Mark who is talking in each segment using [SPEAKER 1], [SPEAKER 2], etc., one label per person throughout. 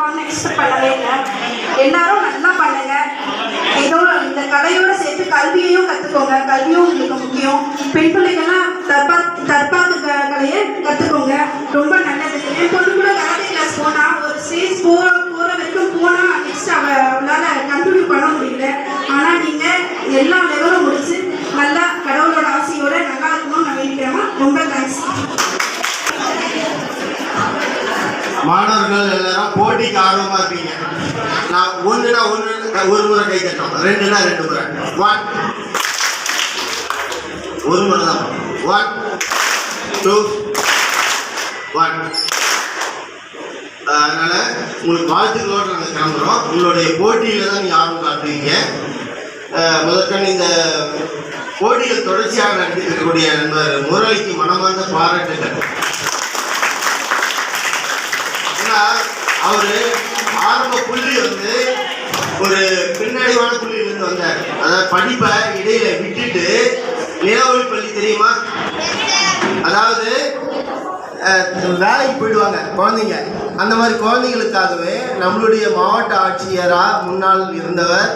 [SPEAKER 1] பண்ணணும்னு எக்ஸ்பெக்ட் பண்ணவே இல்லை. எல்லாரும் நல்லா பண்ணுங்க. ஏதோ இந்த கலையோட சேர்த்து கல்வியையும் கற்றுக்கோங்க கல்வியும் உங்களுக்கு முக்கியம். பெண் பிள்ளைகள்லாம் தற்பா தற்பாத்து க- கலையை கற்றுக்கோங்க ரொம்ப நல்லது. என் பொண்ணு கூட கராத்தே கிளாஸ் போனா ஒரு ஸ்டேஜ் போகிற போகிற வரைக்கும் போனா நெக்ஸ்ட் அவ அவளால் கண்டினியூ பண்ண முடியல. ஆனால் நீங்கள் எல்லா லெவலும் முடிச்சு நல்லா கடவுளோட ஆசையோட நல்லா இருக்கணும்னு நான் வேண்டிக்கிறேன் ரொம்ப தேங்க்ஸ்
[SPEAKER 2] மாணவர்கள் எல்லாரும் போட்டிக்கு ஆர்வமா இருப்பீங்க நான் ஒண்ணுனா ஒண்ணு ஒரு முறை கை தட்டணும். ரெண்டுனா ரெண்டு முறை. ஒன் ஒரு முறை தான். ஒன் டூ ஒன் அதனால உங்களுக்கு வாழ்த்துக்களோடு நாங்கள் கிளம்புறோம். உங்களுடைய போட்டியில தான் நீங்கள் ஆர்வம் காட்டுவீங்க முதற்கண் இந்த போட்டியில் தொடர்ச்சியாக நடத்திட்டு இருக்கக்கூடிய நண்பர் முரளிக்கு மனமார்ந்த பாராட்டுகள் ஏன்னா அவரு ஆரம்ப புள்ளி வந்து ஒரு பின்னடைவான புள்ளியிலிருந்து வந்தார். அதாவது படிப்பை இடையில விட்டுட்டு நிலவொளி பள்ளி தெரியுமா? அதாவது வேலைக்கு போயிடுவாங்க குழந்தைங்க. அந்த மாதிரி குழந்தைங்களுக்காகவே நம்மளுடைய மாவட்ட ஆட்சியராக முன்னாள் இருந்தவர்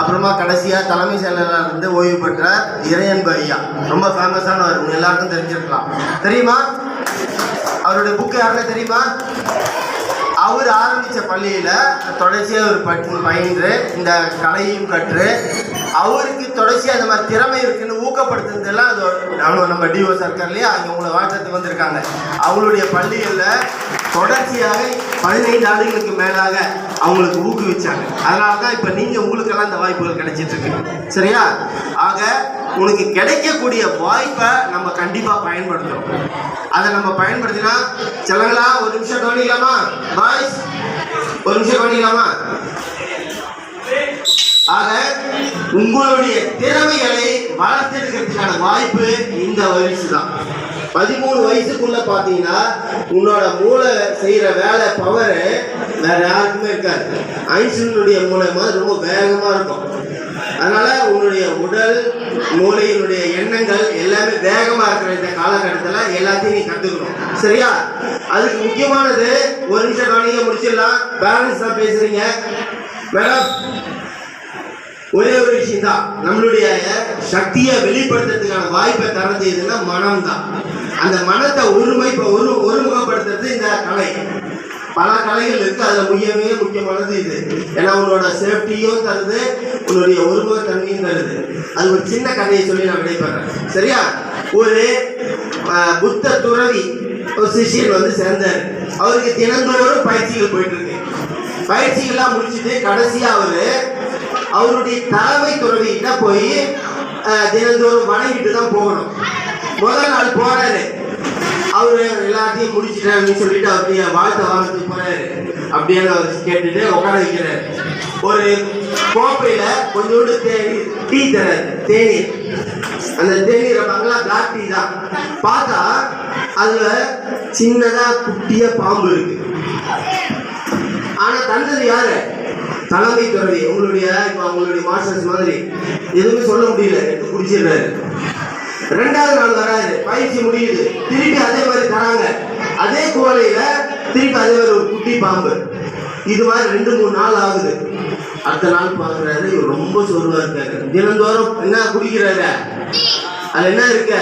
[SPEAKER 2] அப்புறமா கடைசியாக தலைமை செயலராக இருந்து ஓய்வு பெற்ற இறையன்பு ஐயா. ரொம்ப ஃபேமஸானவர் உங்க எல்லாருக்கும் தெரிஞ்சிருக்கலாம். தெரியுமா? அவருடைய புக்கு யாருன்னா தெரியுமா? அவர் ஆரம்பித்த பள்ளியில் தொடர்ச்சியாக ஒரு பட்டு பயின்று இந்த கலையும் கற்று அவருக்கு தொடர்ச்சியாக இந்த மாதிரி திறமை இருக்குன்னு ஊக்கப்படுத்துனதெல்லாம் அது ஒரு- அவங்க நம்ம டிஓ சர்க்கார்லேயே அவங்க உங்களை வாழ்த்துறதுக்கு வந்திருக்காங்க. அவங்களுடைய பள்ளிகளில் தொடர்ச்சியாக பதினைந்து ஆண்டுகளுக்கு மேலாக அவங்களுக்கு ஊக்குவிச்சாங்க. அதனால தான் இப்போ நீங்கள் உங்களுக்கெல்லாம் இந்த வாய்ப்புகள் கிடைச்சிட்டு இருக்கு. சரியா? ஆக உனக்கு கிடைக்கக்கூடிய வாய்ப்பை நம்ம கண்டிப்பாக பயன்படுத்தணும். அதை நம்ம பயன்படுத்தினா சிலங்களா ஒரு நிமிஷம் கவனிக்கலாமா? பாய்ஸ் ஒரு நிமிஷம் கவனிக்கலாமா? ஆக உங்களுடைய திறமைகளை வளர்த்தெடுக்கிறதுக்கான வாய்ப்பு இந்த வயசு தான் பதிமூணு வயசுக்குள்ள பார்த்தீங்கன்னா உன்னோட மூளை செய்யற வேலை பவர் வேற யாருக்குமே இருக்காது. ஐன்ஸ்டீனுடைய மூளை மாதிரி ரொம்ப வேகமா இருக்கும். அதனால உன்னுடைய உடல் மூளையினுடைய எண்ணங்கள் எல்லாமே வேகமா இருக்கிற இந்த காலகட்டத்தில் எல்லாத்தையும் நீ கத்துக்கணும். சரியா? அதுக்கு முக்கியமானது ஒரு நிமிஷம் கவனிக்க முடிச்சிடலாம். பேரண்ட்ஸ் தான் பேசுறீங்க. மேடம் ஒரே ஒரு விஷயம் தான் நம்மளுடைய சக்தியை வெளிப்படுத்துறதுக்கான வாய்ப்பை தரது எதுன்னா மனம் தான் அந்த மனத்தை ஒருமை ஒரு ஒருமுகப்படுத்துறது இந்த கலை. பல கலைகள் இருக்கு அதுல முக்கியமே முக்கியமானது இது. ஏன்னா உன்னோட சேஃப்டியும் தருது உன்னுடைய ஒருமுகத்தன்மையும் தருது. அது ஒரு சின்ன கதையை சொல்லி நான் விடைபெறேன் சரியா? ஒரு புத்த துறவி ஒரு சிஷியன் வந்து சேர்ந்தார். அவருக்கு தினந்தோறும் பயிற்சிகள் போயிட்டு இருக்கு. பயிற்சிகள்லாம் முடிச்சுட்டு கடைசியாக அவரு அவருடைய தலைமை துறவிகிட்ட போய் தினந்தோறும் வணங்கிட்டு தான் போகணும். முதல் நாள் போறாரு. அவரு எல்லாத்தையும் முடிச்சிட்டேன் அப்படின்னு சொல்லிட்டு அவருடைய வாழ்த்த வாழ்த்து போறாரு. அப்படின்னு அவர் கேட்டுட்டு உட்கார வைக்கிறாரு. ஒரு கோப்பையில கொஞ்சோண்டு தேநீர் டீ தராரு தேநீர். அந்த தேநீரை பார்க்கல பிளாக் டீ தான். பார்த்தா அதுல சின்னதா குட்டிய பாம்பு இருக்கு. ஆனா தந்தது யாரு? தலைமை துறவி உங்களுடைய இப்போ அவங்களுடைய மாஸ்டர்ஸ் மாதிரி. எதுவுமே சொல்ல முடியல எடுத்து குடிச்சிடுறாரு ரெண்டாவது நாள் வராது பயிற்சி முடியுது. திருப்பி அதே மாதிரி தராங்க. அதே கோலையில திருப்பி அதே மாதிரி ஒரு குட்டி பாம்பு. இது மாதிரி ரெண்டு மூணு நாள் ஆகுது. அடுத்த நாள் பார்க்குறாரு இவர் ரொம்ப சோர்வா இருக்காரு. தினந்தோறும் என்ன குடிக்கிறாரு? அது என்ன இருக்க?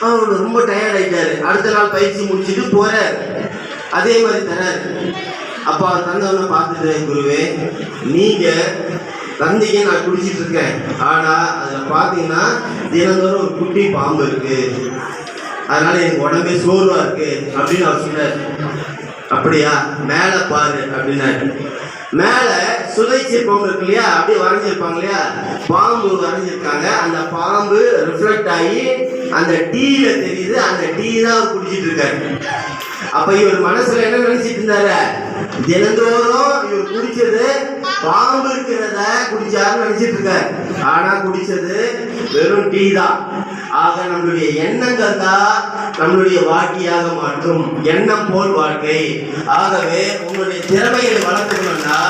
[SPEAKER 2] அவர் ரொம்ப டயர்ட் ஆயிட்டாரு. அடுத்த நாள் பயிற்சி முடிச்சுட்டு போறாரு. அதே மாதிரி தராரு. அப்போ அவர் தந்தவனை பார்த்துட்டு குருவே. நீங்கள் தந்தீங்க நான் குடிச்சிட்டு இருக்கேன் ஆனா அதில் பார்த்தீங்கன்னா தினந்தோறும் ஒரு குட்டி பாம்பு இருக்கு. அதனால எனக்கு உடம்பே சோர்வா இருக்கு அப்படின்னு அவர் சொன்னார். அப்படியா? மேலே பாரு அப்படின்னாரு. மேலே சுதை இருக்கு இல்லையா? அப்படியே வரைஞ்சிருப்பாங்க இல்லையா? பாம்பு வரைஞ்சிருக்காங்க. அந்த பாம்பு ரிஃப்ளெக்ட் ஆகி அந்த டீல தெரியுது. அந்த டீ தான் அவர் குடிச்சிட்டு இருக்காரு அப்ப இவர் மனசுல என்ன நினைச்சிட்டு இருந்தாரு? தினந்தோறும் இவர் குடிச்சது பாம்பு இருக்கிறத குடிச்சாருன்னு நினைச்சிட்டு இருக்காரு. ஆனா குடிச்சது வெறும் டீ தான். ஆக நம்மளுடைய எண்ணங்கள் தான் நம்மளுடைய வாழ்க்கையாக மாற்றும். எண்ணம் போல் வாழ்க்கை. ஆகவே உங்களுடைய திறமைகளை வளர்த்துக்கணும்னா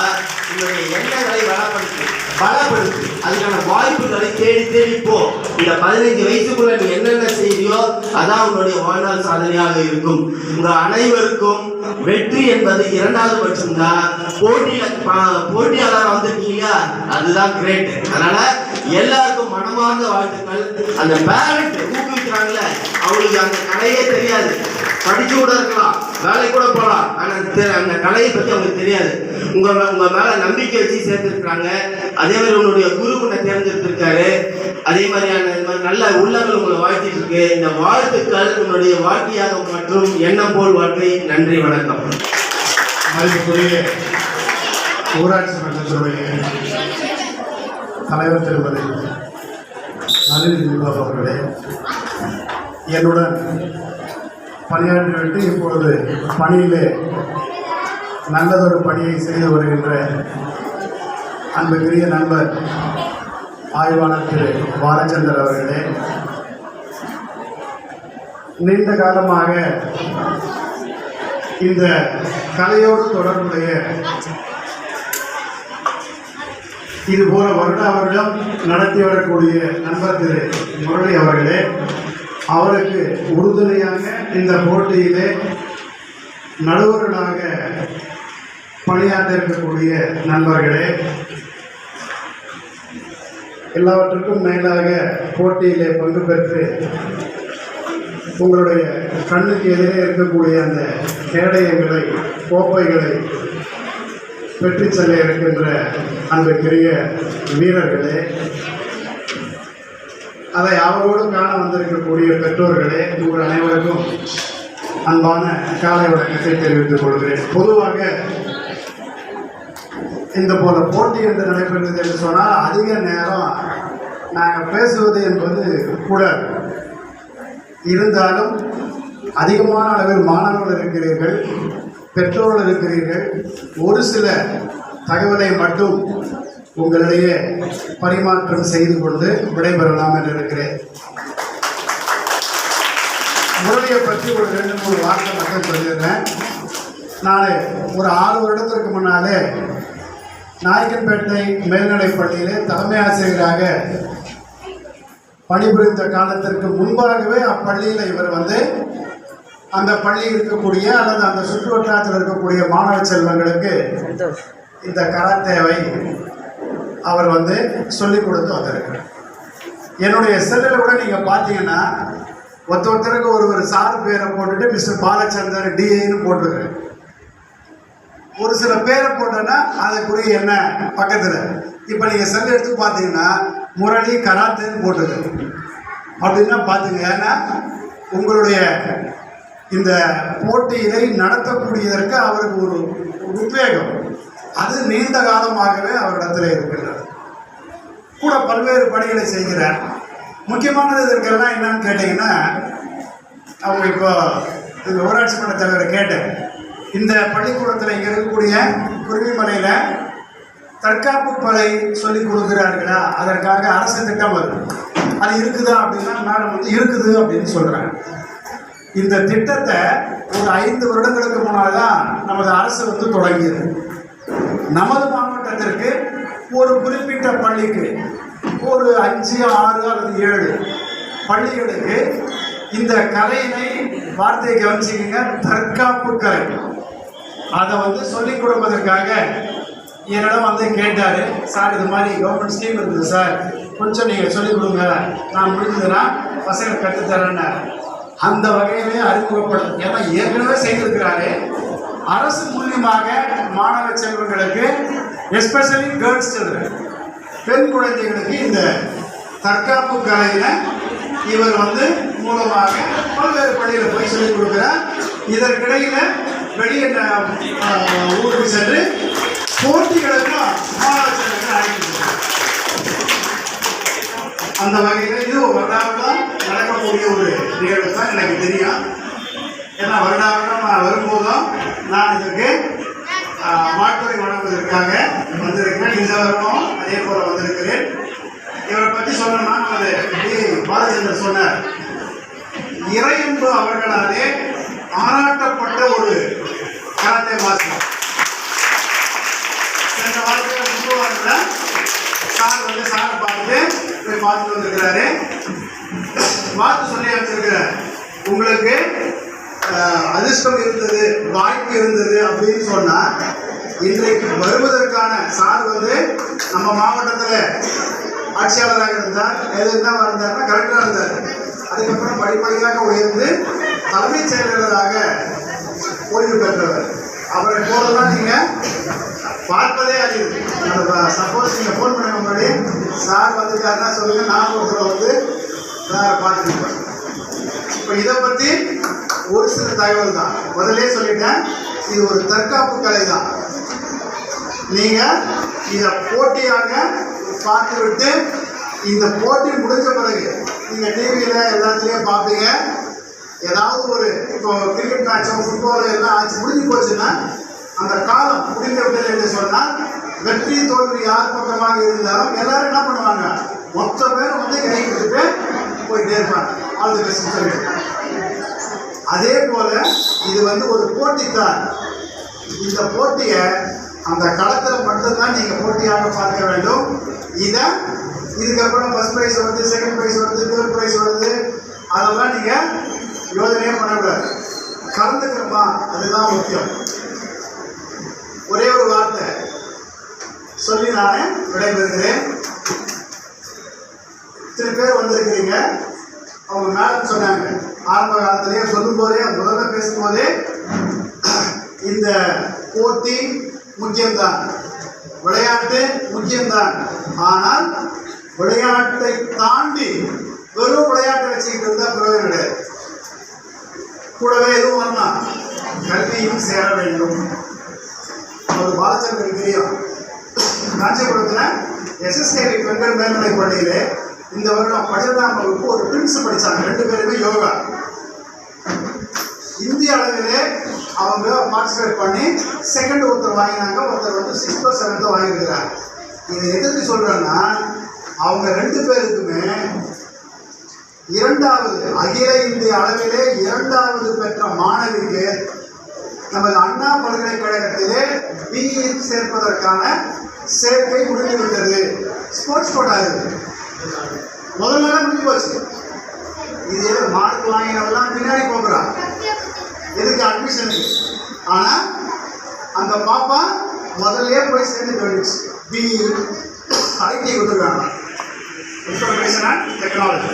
[SPEAKER 2] உங்களுடைய எண்ணங்களை வளப்படுத்து. பலப்படுத்து. அதுக்கான வாய்ப்புகளை தேடி தேடி போ. இந்த பதினைஞ்சு வயசுக்குள்ள நீ என்னென்ன செய்தியோ அதான் உன்னுடைய வாழ்நாள் சாதனையாக இருக்கும். உங்க அனைவருக்கும் வெற்றி என்பது இரண்டாவது பட்சம் தான் போட்டியில போட்டியாளர் வந்திருக்கீங்க அதுதான் கிரேட் அதனால எல்லாருக்கும் மனமார்ந்த வாழ்த்துக்கள். அந்த பேரண்ட் ஊக்குவிக்கிறாங்கல்ல அவங்களுக்கு அந்த கலையே தெரியாது. படிச்சு கூட இருக்கலாம் வேலை கூட போகலாம். ஆனால் தெ- அந்த கலையை பற்றி அவங்களுக்கு தெரியாது. உங்க உங்கள் உங்க மேல நம்பிக்கை வச்சு சேர்த்திருக்கிறாங்க. அதே மாதிரி உங்களுடைய குரு உன்னை தேர்ந்தெடுத்திருக்காரு. அதே மாதிரியான இந்த மாதிரி நல்ல உள்ளங்கள் உங்களை வாழ்த்திட்டு இருக்கு. இந்த வாழ்த்துக்கள் உன்னுடைய வாழ்க்கையாக மற்றும் எண்ணம் போல் வாழ்க்கை. நன்றி வணக்கம்.
[SPEAKER 3] ஊராட்சி மன்றத்துடைய தலைவர் திருமதி நளினி தீபக் அவர்களே என்னுடன் பணியாற்றிவிட்டு இப்பொழுது பணியிலே நல்லதொரு பணியை செய்து வருகின்ற அன்புக்குரிய நண்பர் ஆய்வாளர் திரு பாலச்சந்தர் அவர்களே நீண்ட காலமாக இந்த கலையோடு தொடர்புடைய இது போல வருட வருடம் நடத்தி வரக்கூடிய நண்பர் திரு முரளி அவர்களே அவருக்கு உறுதுணையாக இந்த போட்டியிலே நடுவர்களாக பணியாற்ற இருக்கக்கூடிய நண்பர்களே எல்லாவற்றுக்கும் மேலாக போட்டியிலே பங்கு பெற்று உங்களுடைய கண்ணுக்கு எதிரே இருக்கக்கூடிய அந்த கேடயங்களை கோப்பைகளை வெற்றி செல்ல இருக்கின்ற அன்புக்குரிய வீரர்களே அதை அவரோடு காண வந்திருக்கக்கூடிய பெற்றோர்களே உங்கள் அனைவருக்கும் அன்பான காலை வணக்கத்தை தெரிவித்துக் கொள்கிறேன். பொதுவாக இந்த போல போட்டி என்று நடைபெறுகிறது என்று சொன்னால் அதிக நேரம் நாங்கள் பேசுவது என்பது கூட இருந்தாலும் அதிகமான அளவில் மாணவர்கள் இருக்கிறீர்கள். பெற்றோர்கள் இருக்கிறீர்கள். ஒரு சில தகவலை மட்டும் உங்களிடையே பரிமாற்றம் செய்து கொண்டு விடைபெறலாம் என்று இருக்கிறேன். முரளியை பற்றி ஒரு ரெண்டு மூணு வார்த்தை மட்டும் சொல்லிடுறேன். நான் ஒரு ஆறு வருடத்திற்கு முன்னாலே நாயக்கன்பேட்டை மேல்நிலைப் பள்ளியிலே தலைமை ஆசிரியராக பணிபுரிந்த காலத்திற்கு முன்பாகவே அப்பள்ளியில் இவர் வந்து அந்த பள்ளி இருக்கக்கூடிய அல்லது அந்த சுற்று வட்டாரத்தில் இருக்கக்கூடிய மாணவ செல்வங்களுக்கு இந்த கராத்தேவை அவர் வந்து சொல்லிக் கொடுத்து வந்திருக்கிறார் என்னுடைய செல்லில் கூட நீங்கள் பார்த்தீங்கன்னா ஒருத்த ஒருத்தருக்கு ஒரு ஒரு சார் பேரை போட்டுட்டு மிஸ்டர் பாலச்சந்தர் டிஏன்னு போட்டிருக்கிறேன் ஒரு சில பேரை போட்டோன்னா அதுக்குரிய என்ன? பக்கத்தில். இப்போ நீங்கள் செல் எடுத்து பார்த்தீங்கன்னா முரளி கராத்தேன்னு போட்டிருக்கு அப்படின்னா பார்த்துங்க ஏன்னா உங்களுடைய இந்த போட்டியினை நடத்தக்கூடியதற்கு அவருக்கு ஒரு உத்வேகம். அது நீண்ட காலமாகவே அவரிடத்தில் இருக்கின்றது. கூட பல்வேறு பணிகளை செய்கிறார். முக்கியமானது இதற்கெல்லாம் என்னன்னு கேட்டிங்கன்னா அவங்க இப்போ இந்த ஊராட்சி மன்ற தலைவரை கேட்டேன். இந்த பள்ளிக்கூடத்தில் இங்கே இருக்கக்கூடிய குருவிமலையில் தற்காப்பு படை சொல்லி கொடுக்குறார்களா? அதற்காக அரசு திட்டம் வருது. அது இருக்குதா அப்படின்னா மேடம் வந்து இருக்குது அப்படின்னு சொல்கிறாங்க இந்த திட்டத்தை ஒரு ஐந்து வருடங்களுக்கு முன்னால் தான் நமது அரசு வந்து தொடங்கியது. நமது மாவட்டத்திற்கு ஒரு குறிப்பிட்ட பள்ளிக்கு ஒரு அஞ்சு ஆறு அல்லது ஏழு பள்ளிகளுக்கு இந்த கலையினை வார்த்தையை கவனிச்சிக்கங்க தற்காப்பு கலை. அதை வந்து சொல்லிக் கொடுப்பதற்காக என்னிடம் வந்து கேட்டார். சார் இது மாதிரி கவர்மெண்ட் ஸ்கீம் இருக்குது சார். கொஞ்சம் நீங்கள் சொல்லிக் கொடுங்க. நான் முடிஞ்சதுன்னா பசங்க கற்றுத்தரேன்னு அந்த வகையிலே அறிமுகப்படும் ஏன்னா ஏற்கனவே செய்திருக்கிறாரு. அரசு மூலியமாக மாணவ செல்வங்களுக்கு எஸ்பெஷலி கேர்ள்ஸ் சில்ட்ரன் பெண் குழந்தைகளுக்கு இந்த தற்காப்பு கலையில இவர் வந்து மூலமாக பல்வேறு பள்ளியில் போய் சொல்லிக் கொடுக்கிறார். இதற்கிடையில வெளியே ஊருக்கு சென்று போட்டிகளுக்கும் மாணவ செல்வங்கள் அழைக்கிறார் அந்த வகையில் இது ஒரு வருடாவிடம் நடக்கக்கூடிய ஒரு நிகழ்வு தான் எனக்கு தெரியும். ஏன்னா வருடாவிடம் நான் வரும்போதும் நான் இதற்கு ஆஹ், வாழ்த்துறை வழங்குவதற்காக வந்திருக்கிறேன். இந்த வருடம் அதே போல வந்திருக்கிறேன். இவரை பற்றி சொல்லணும்னா நமது பாலச்சந்திரன் சொன்னார் சொன்னார் இறையன்பு அவர்களாலே பாராட்டப்பட்ட ஒரு கராத்தே மாஸ்டர் சென்ற வாழ்க்கையில் முன்பு சார் வந்து சாரை பார்த்து போய் பார்த்துட்டு வந்திருக்கிறாரு. வாழ்த்து சொல்லி வச்சிருக்கிறார் உங்களுக்கு அதிர்ஷ்டம் இருந்தது வாய்ப்பு இருந்தது அப்படின்னு சொன்னால் இன்றைக்கு வருவதற்கான சார் வந்து நம்ம மாவட்டத்தில் ஆட்சியாளராக இருந்தார். எது என்ன இருந்தார்னா கலெக்டராக இருந்தார். அதுக்கப்புறம் படிப்படியாக உயர்ந்து தலைமைச் செயலாளராக ஓய்வு பெற்றவர் அவரை போலதான் நீங்கள் பார்ப்பதே அறியுது சப்போஸ் நீங்கள் ஃபோன் பண்ண முன்னாடி சார் வந்துட்டாருன்னா சொல்லுங்கள் நான் ஒருத்தர் வந்து சாரை இப்போ இதை பற்றி ஒரு சில தகவல் தான். முதலே சொல்லிட்டேன் இது ஒரு தற்காப்பு கலை தான். நீங்க இதை போட்டியாக பார்த்து விட்டு இந்த போட்டி முடிஞ்ச பிறகு நீங்க டிவியில எல்லாத்துலேயும் பார்ப்பீங்க ஏதாவது ஒரு இப்போ கிரிக்கெட் மேட்சோ ஃபுட்பால் எல்லாம் ஆச்சு முடிஞ்சு போச்சுன்னா அந்த காலம் முடிந்த விட்டது என்று சொன்னால் வெற்றி தோல்வி யார் பக்கமாக இருந்தாலும் எல்லாரும் என்ன பண்ணுவாங்க? போயிட்டே இருப்பாங்க. ஆல் தி பெஸ்ட் சொல்லிட்டு. அதே போல இது வந்து ஒரு போட்டி தான் இந்த போட்டியை அந்த களத்தில் மட்டும்தான் நீங்கள் போட்டியாக பார்க்க வேண்டும். இதை இதுக்கப்புறம் ஃபர்ஸ்ட் ப்ரைஸ் வருது செகண்ட் ப்ரைஸ் வருது தேர்ட் ப்ரைஸ் வருது. அதெல்லாம் நீங்கள் யோசனையே பண்ணக்கூடாது. கலந்துக்கிறோமா? அதுதான் முக்கியம். ஒரே ஒரு வார்த்தை. சொல்லி நான் விடைபெறுகிறேன். இத்தனை பேர் வந்திருக்கிறீங்க. அவங்க மேடம் சொன்னாங்க. ஆரம்ப காலத்திலேயே சொல்லும் போதே முதல்ல பேசும்போதே இந்த போட்டி முக்கியம்தான். விளையாட்டு முக்கியம்தான். ஆனால் விளையாட்டை தாண்டி வெறும் விளையாட்டை வச்சுக்கிட்டு இருந்தால் பிரயோஜனம் கிடையாது. கூடவே எதுவும் வரலாம் கல்வியும் சேர வேண்டும். ஒரு பாலச்சந்திரன் தெரியும் காஞ்சிபுரத்தில் எஸ்எஸ்கேவி பெண்கள் மேல்நிலைப் பள்ளியிலே இந்த வருடம் பன்னிரெண்டாம் வகுப்பு ஒரு பிரின்ஸ் படித்தாங்க ரெண்டு பேருமே யோகா. இந்திய அளவிலே அவங்க பார்ட்டிசிபேட் பண்ணி செகண்ட் ஒருத்தர் வாங்கினாங்க ஒருத்தர் வந்து சிக்ஸ்த்தோ செவன்த்தோ வாங்கியிருக்கிறாங்க. இதை எதுக்கு சொல்கிறேன்னா அவங்க ரெண்டு பேருக்குமே இரண்டாவது அகில இந்திய அளவிலே இரண்டாவது பெற்ற மாணவிக்கு நமது அண்ணா பல்கலைக்கழகத்திலே பிஇ சேர்ப்பதற்கான சேர்க்கை முடிந்துவிட்டது ஸ்போர்ட்ஸ் கோட்டா இருக்குது முதல்ல முடிஞ்சு போச்சு. இது மார்க் வாங்கினவெல்லாம் பின்னாடி போகிறான் எதுக்கு அட்மிஷனுக்கு ஆனால் அந்த பாப்பா முதல்ல போய் சேர்ந்து போயிடுச்சு பிஇ ஐடி கொடுத்துருக்காங்க. இன்ஃபர்மேஷன் அண்ட் டெக்னாலஜி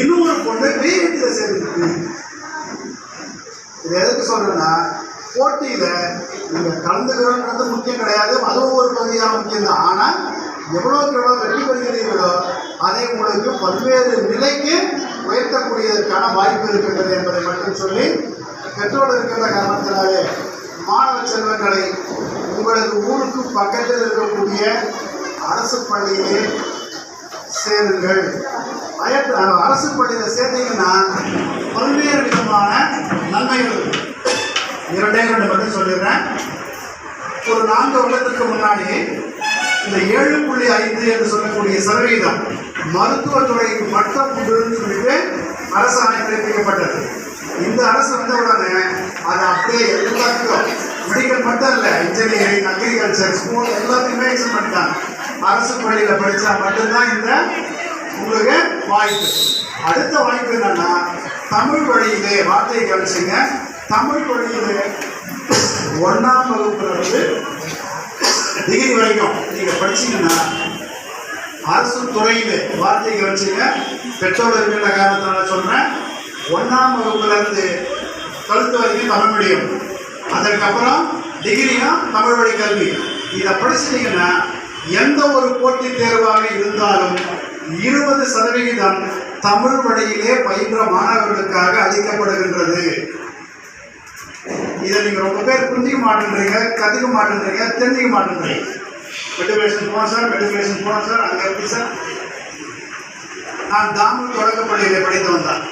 [SPEAKER 3] இன்னும் ஒரு பொண்ணு பிஎட்டியில் சேர்ந்துருக்கு. இது எதுக்கு சொல்கிறேன்னா போட்டியில் நீங்கள் கலந்துக்கிறோன்றது முக்கியம் கிடையாது. அதுவும் ஒரு பகுதியாக முக்கியம் தான் ஆனால் எவ்வளோக்கு எவ்வளோ வெற்றி பெறுகிறீர்களோ அதை உங்களுக்கு பல்வேறு நிலைக்கு உயர்த்தக்கூடியதற்கான வாய்ப்பு இருக்கின்றது என்பதை மட்டும் சொல்லி பெற்றோர் இருக்கின்ற காரணத்தினாலே மாணவ செல்வங்களை உங்களது ஊருக்கு பக்கத்தில் இருக்கக்கூடிய அரசு பள்ளியிலே சேருங்கள். அயத் அரசு பள்ளியில் சேர்ந்தீங்கன்னா பல்வேறு விதமான நன்மைகள் இரண்டே ரெண்டு மட்டும் சொல்லிடுறேன். ஒரு நான்கு வருடத்துக்கு முன்னாடி இந்த ஏழு புள்ளி ஐந்து என்று சொல்லக்கூடிய சதவீதம் மருத்துவத்துறைக்கு மட்டும் உண்டுன்னு சொல்லிட்டு அரசாணை பிறப்பிக்கப்பட்டது. இந்த அரசு வந்த உடனே அதை அப்படியே எல்லாத்துக்கும் மெடிக்கல் மட்டும் இல்லை இன்ஜினியரிங் அக்ரிகல்ச்சர் ஸ்கூல் எல்லாத்தையுமே எக்ஸன் பண்ணிட்டாங்க. அரசு பள்ளியில் படித்தா மட்டும்தான் இந்த உங்களுக்கு வாய்ப்பு. அடுத்த வாய்ப்பு என்னன்னா தமிழ் வழியிலே வார்த்தை கவனிச்சுங்க தமிழ் வழியிலே ஒன்றாம் வகுப்புல வந்து டிகிரி வரைக்கும் நீங்கள் படிச்சீங்கன்னா அரசு துறையில் வார்த்தை வச்சுங்க பெற்றோர் இருக்கின்ற காரணத்தினால சொல்கிறேன் ஒன்றாம் வகுப்புலேருந்து கழுத்து வரைக்கும் தமிழ் மீடியம் அதற்கப்புறம் டிகிரியும் தமிழ் வழி கல்வி. இதை படிச்சிட்டிங்கன்னா எந்த ஒரு போட்டித் தேர்வாக இருந்தாலும் இருபது சதவிகிதம் தமிழ் வழியிலே பயின்ற மாணவர்களுக்காக அளிக்கப்படுகின்றது. இதை நீங்க ரொம்ப பேர் புரிஞ்சிக்க மாட்டேன்றீங்க கற்றுக்க மாட்டேன்றீங்க தெரிஞ்சுக்க மாட்டேன்றீங்க. மெட்ரிகுலேஷன் போனோம் சார் மெட்ரிகுலேஷன் போனோம் சார் அங்கே எப்படி சார் நான் தாமல் தொடக்கப்பள்ளியில் படித்தவன் தான்.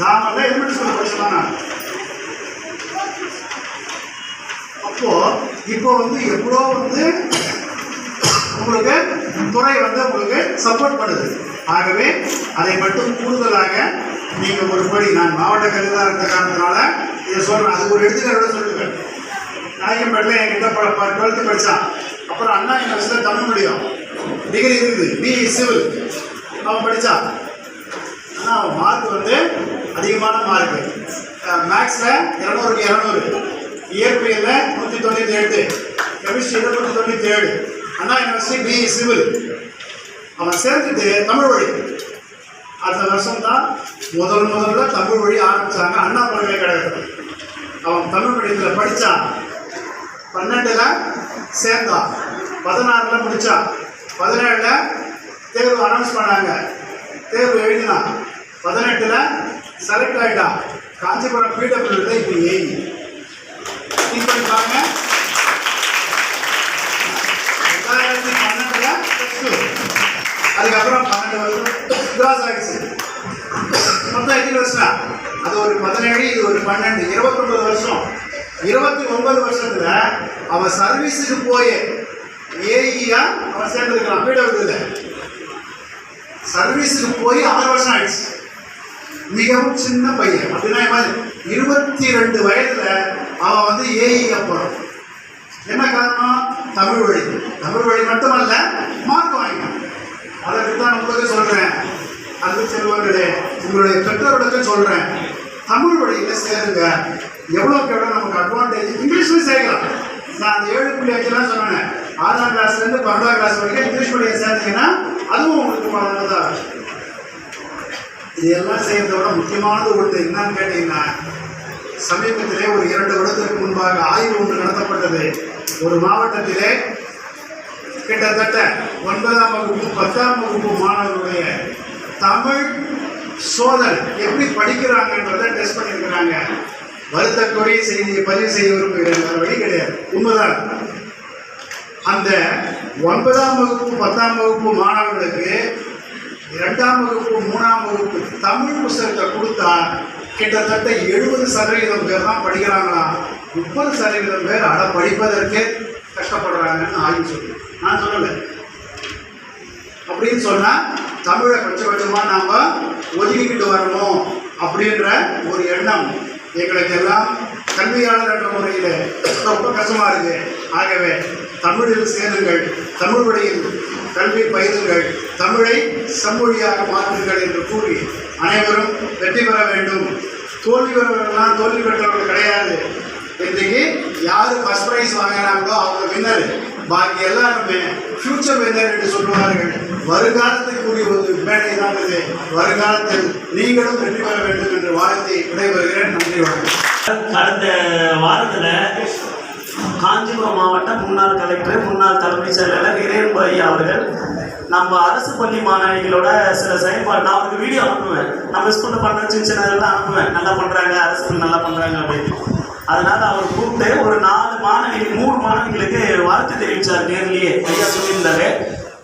[SPEAKER 3] தாமல் எலிமெண்ட் ஸ்கூல் படிச்சதான் நான். அப்போ இப்போ வந்து எவ்வளோ வந்து உங்களுக்கு துறை வந்து உங்களுக்கு சப்போர்ட் பண்ணுது. ஆகவே அதை மட்டும் கூடுதலாக நீங்கள் ஒரு படி நான் மாவட்ட கல்வியாக இருந்த காரணத்தினால இதை சொல்கிறேன் அது ஒரு எடுத்துக்காட்டோட சொல்லுவேன் நாயக்கம்பேட்டில் என்கிட்ட ப டுவெல்த்து படித்தான் அப்புறம் அண்ணா யூனிவர்சிட்டியில் தமிழ் மீடியம். டிகிரி இருக்குது. பிஇ சிவில் அவன் படித்தான் ஆனால் அவன் மார்க் வந்து அதிகமான மார்க்கு மேக்ஸில் இரநூறுக்கு இரநூறு. இயற்பியலில் நூற்றி தொண்ணூற்றி எட்டு கெமிஸ்ட்ரியில் நூற்றி தொண்ணூற்றி ஏழு அண்ணா யூனிவர்சிட்டி பிஇ சிவில் அவன் சேர்ந்துட்டு தமிழ் வழி. அடுத்த வருஷம் தான் முதல் முதல்ல தமிழ் வழி ஆரம்பிச்சாங்க. அண்ணா பல்கலைக்கழகத்தில். அவன் தமிழ் மீடியத்தில் படித்தான் பன்னெண்டில் சேர்ந்தான் பதினாறில் முடித்தான் பதினேழில் தேர்வு அனௌன்ஸ் பண்ணாங்க. தேர்வு எழுதினான் பதினெட்டில் செலக்ட் ஆகிட்டான் காஞ்சிபுரம் பிடபிள்யூல இப்போ ஏஇ திங்க் பண்ணி பாருங்க. ரெண்டாயிரத்தி பன்னெண்டில் அதுக்கப்புறம் பன்னெண்டு வருஷம் கிராஸ் ஆகிடுச்சு மொத்தம் எத்தனை வருஷம் அது ஒரு பதினேழு இது ஒரு பன்னெண்டு. இருபத்தொன்பது வருஷம். இருபத்தி ஒன்பது வருஷத்துல அவன் சர்வீஸுக்கு போய் ஏஇயா அவன் சேர்ந்துருக்கான் இல்லை? சர்வீஸுக்கு போய் ஆறு வருஷம் ஆயிடுச்சு. மிகவும் சின்ன பையன். அப்படின்னா மாதிரி இருபத்தி ரெண்டு வயதுல அவன் வந்து ஏஇ போறான் என்ன காரணம்? தமிழ் வழி. தமிழ் வழி மட்டுமல்ல மார்க் வாங்கினான் அதற்கு தான் உங்களுக்கு சொல்றேன். அன்பு செல்வங்களே உங்களுடைய பெற்றோர்களுக்கு சொல்றேன். தமிழ் வழியில சேருங்க. எவ்வளோக்கு எவ்வளோ நமக்கு அட்வான்டேஜ் இங்கிலீஷ்லையும் சேர்க்கலாம் நான் அந்த ஏழு புள்ளி அஞ்சுலாம் சொன்னேன். ஆறாம் கிளாஸ்லேருந்து பன்னெண்டாம் கிளாஸ் வரைக்கும் இங்கிலீஷ் மீடியம் சேர்ந்தீங்கன்னா அதுவும் உங்களுக்கு நல்லதா இதெல்லாம் செய்கிறத விட முக்கியமானது ஒன்று என்னன்னு கேட்டீங்கன்னா சமீபத்திலே ஒரு இரண்டு வருடத்திற்கு முன்பாக ஆய்வு ஒன்று நடத்தப்பட்டது. ஒரு மாவட்டத்திலே கிட்டத்தட்ட ஒன்பதாம் வகுப்பு பத்தாம் வகுப்பு மாணவர்களுடைய தமிழ் சோதனை எப்படி படிக்கிறாங்கன்றத டெஸ்ட் பண்ணியிருக்கிறாங்க. வருத்தக்குரிய செய்தியை பதிவு செய்ய விரும்புகிறேன் வழி கிடையாது. உண்மைதான். அந்த ஒன்பதாம் வகுப்பு பத்தாம் வகுப்பு மாணவர்களுக்கு இரண்டாம் வகுப்பு மூணாம் வகுப்பு தமிழ் புத்தகத்தை கொடுத்தா கிட்டத்தட்ட எழுபது சதவீதம் பேர் தான் படிக்கிறாங்களாம் முப்பது சதவீதம் பேர் அதை படிப்பதற்கே கஷ்டப்படுறாங்கன்னு ஆய்வு சொல்லு நான் சொல்லலை. அப்படின்னு சொன்னால் தமிழை கொஞ்சம் கொஞ்சமாக நாம் ஒதுக்கிக்கிட்டு வரணும் அப்படின்ற ஒரு எண்ணம் எங்களுக்கு எல்லாம் கல்வியாளர் என்ற முறையில் ரொம்ப கஷ்டமாக இருக்குது ஆகவே தமிழில் சேருங்கள் தமிழ் வழியில் கல்வி பயிலுங்கள் தமிழை செம்மொழியாக மாற்றுங்கள் என்று கூறி அனைவரும் வெற்றி பெற வேண்டும். தோல்வி பெறவர்கள்லாம் தோல்வி பெற்றவர்கள் கிடையாது. இன்றைக்கு யார் ஃபஸ்ட் ப்ரைஸ் வாங்கினாங்களோ அவங்க வின்னர் பாக்கி எல்லாருமே ஃப்யூச்சர் வின்னர் என்று சொல்லுவார்கள். வருங்காலத்துக்குரிய ஒரு மேடை தான் இது. வருங்காலத்தில் நீங்களும் வெற்றி பெற வேண்டும் என்று வாழ்த்தை விடைபெறுகிறேன். நன்றி வணக்கம்.
[SPEAKER 4] கடந்த வாரத்தில் காஞ்சிபுரம் மாவட்டம் முன்னாள் கலெக்டர் முன்னாள் தலைமைச் செயலாளர் இறையன்பு ஐயா அவர்கள் நம்ம அரசு பள்ளி மாணவிகளோட சில செயல்பாடு நான் அவருக்கு வீடியோ அனுப்புவேன். நம்ம ஸ்கூலில் பண்ணுற சின்ன சின்னதெல்லாம் அனுப்புவேன். நல்லா பண்ணுறாங்க அரசு நல்லா பண்ணுறாங்க அப்படின்னு. அதனால அவர் கூப்பிட்டு ஒரு நாலு மாணவி மூணு மாணவிகளுக்கு வாழ்த்து தெரிவித்தார் நேர்லேயே. ஐயா சொல்லியிருந்தாரு.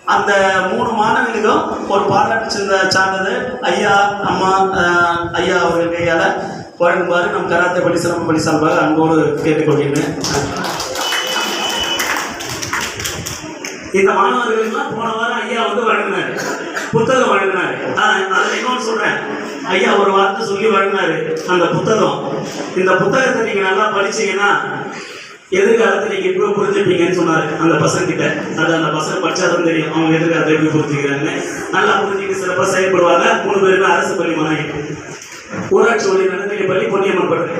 [SPEAKER 4] அந்த மூணு மாணவிகளுக்கும் ஒரு பாராட்டு சிந்த சான்றிதழ் ஐயா அம்மா அஹ், ஐயா அவர்கள் கையால் வழங்குமாறு நம் கராத்தே பள்ளி சிறப்பு பள்ளி சார்பாக அன்போடு கேட்டுக்கொள்கிறேன் இந்த மாணவர்களுக்கெல்லாம் போன வாரம் ஐயா வந்து வழங்கினார். புத்தகம் வழங்கினார். அதில் இன்னொன்று சொல்கிறேன் ஐயா ஒரு வார்த்தை சொல்லி வழங்கினார். அந்த புத்தகம். இந்த புத்தகத்தை நீங்கள் நல்லா படிச்சீங்கன்னா எதிர்காலத்தில் நீங்கள் இப்போ புரிஞ்சுப்பீங்கன்னு சொன்னார். அந்த பசங்கிட்ட. அது அந்த பசங்க படிச்சாதான் தெரியும். அவங்க எதிர்காலத்தை எப்படி புரிஞ்சுக்கிறாங்க நல்லா புரிஞ்சுக்கிட்டு சிறப்பாக செயல்படுவாங்க. மூணு பேருமே அரசு பள்ளி மாணவி ஊராட்சி ஒளி நடுநிலை பள்ளி பொன்னியம்மன் பள்ளி.